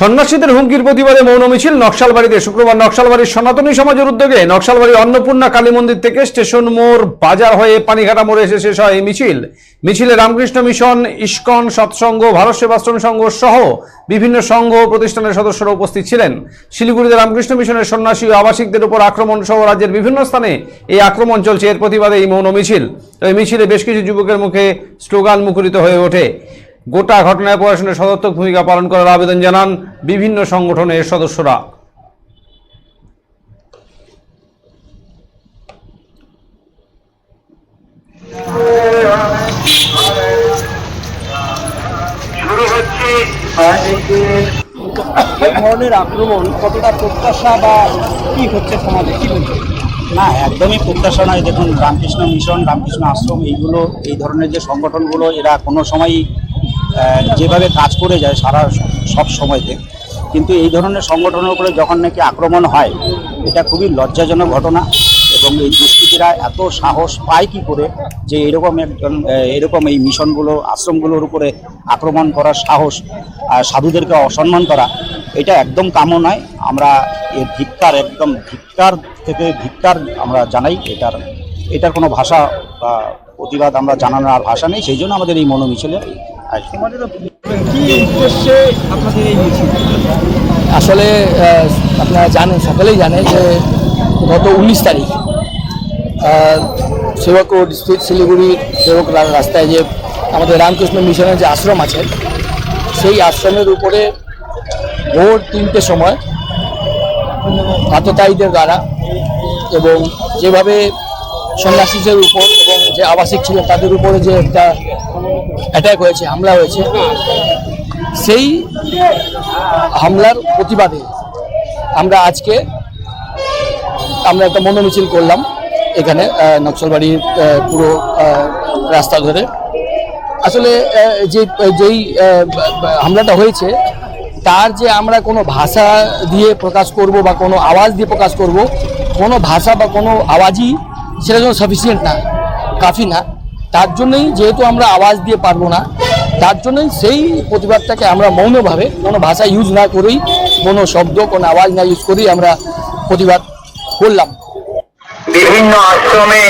সন্ন্যাসীদের হুমকির প্রতিবাদে মৌন মিছিল নকশালবাড়িতে শুক্রবার নকশালবাড়ির সনাতনী সমাজের উদ্যোগে নকশালবাড়ি অন্নপূর্ণা কালী মন্দির থেকে স্টেশন মোড় বাজার হয়ে পানিঘাটা মোড়ে এসে শেষ হয় এই মিছিল। মিছিলে রামকৃষ্ণ মিশন, ইস্কন, সৎসঙ্গ, ভারত সেবাশ্রম সংঘ সহ বিভিন্ন সংঘ প্রতিষ্ঠানের সদস্যরা উপস্থিত ছিলেন। শিলিগুড়িতে রামকৃষ্ণ মিশনের সন্ন্যাসী ও আবাসিকদের উপর আক্রমণ সহ রাজ্যের বিভিন্ন স্থানে এই আক্রমণ চলছে। এর প্রতিবাদে এই মৌন মিছিল। এই মিছিলে বেশ কিছু যুবকের মুখে স্লোগান মুখরিত হয়ে ওঠে। গোটা ঘটনায় প্রশাসনের সদর্থক ভূমিকা পালন করার আবেদন জানান বিভিন্ন সংগঠনের সদস্যরা। শুরু এই ধরনের আক্রমণ কতটা প্রত্যাশা বা কি হচ্ছে সমাজে? কি বলছে না একদমই প্রত্যাশা নয়। দেখুন রামকৃষ্ণ মিশন রামকৃষ্ণ আশ্রম এইগুলো এই ধরনের যে সংগঠনগুলো এরা কোনো সময়ই যেভাবে কাজ করে যায় সারা সব সময়তে, কিন্তু এই ধরনের সংগঠনের উপরে যখন নাকি আক্রমণ হয়, এটা খুবই লজ্জাজনক ঘটনা এবং এই দুষ্কৃতীরা এত সাহস পায় কি করে যে এরকম একজন এরকম এই মিশনগুলো, আশ্রমগুলোর উপরে আক্রমণ করার সাহস সাধুদেরকে অসম্মান করা, এটা একদম কাম্য নয়। আমরা এর ধিক্কার, একদম ধিক্কার থেকে ধিক্কার আমরা জানাই এটার এটার কোনো ভাষা বা প্রতিবাদ আমরা জানানোর আর ভাষা নেই, সেই জন্য আমাদের এই মনোমিছিলে আসলে আপনারা জানেন সকলেই জানেন যে গত উনিশ তারিখ সেবক রোড স্থিত শিলিগুড়ি সেবক রাস্তায় যে আমাদের রামকৃষ্ণ মিশনের যে আশ্রম আছে সেই আশ্রমের উপরে ভোর তিনটে সময় আততায়ীদের দ্বারা এবং যেভাবে সন্ন্যাসীদের উপর এবং যে আবাসিক ছিল তাদের উপরে যে একটা অ্যাটাক হয়েছে, হামলা হয়েছে। সেই হামলার প্রতিবাদে আমরা আজকে আমরা একটা মনোমিছিল করলাম এখানে নকশালবাড়ির পুরো রাস্তা ধরে আসলে যে, যেই হামলাটা হয়েছে, তার যে আমরা কোনো ভাষা দিয়ে প্রকাশ করব বা কোনো আওয়াজ দিয়ে প্রকাশ করব, কোনো ভাষা বা কোনো আওয়াজই সেটা জন্য সাফিসিয়েন্ট না, কাফি না। তার জন্যই যেহেতু আমরা আওয়াজ দিয়ে পারব না, তার জন্যই সেই প্রতিবাদটাকে আমরা মৌনভাবে কোনো ভাষা ইউজ না করেই, কোনো শব্দ, কোনো আওয়াজ না ইউজ করেই আমরা প্রতিবাদ করলাম। বিভিন্ন আশ্রমে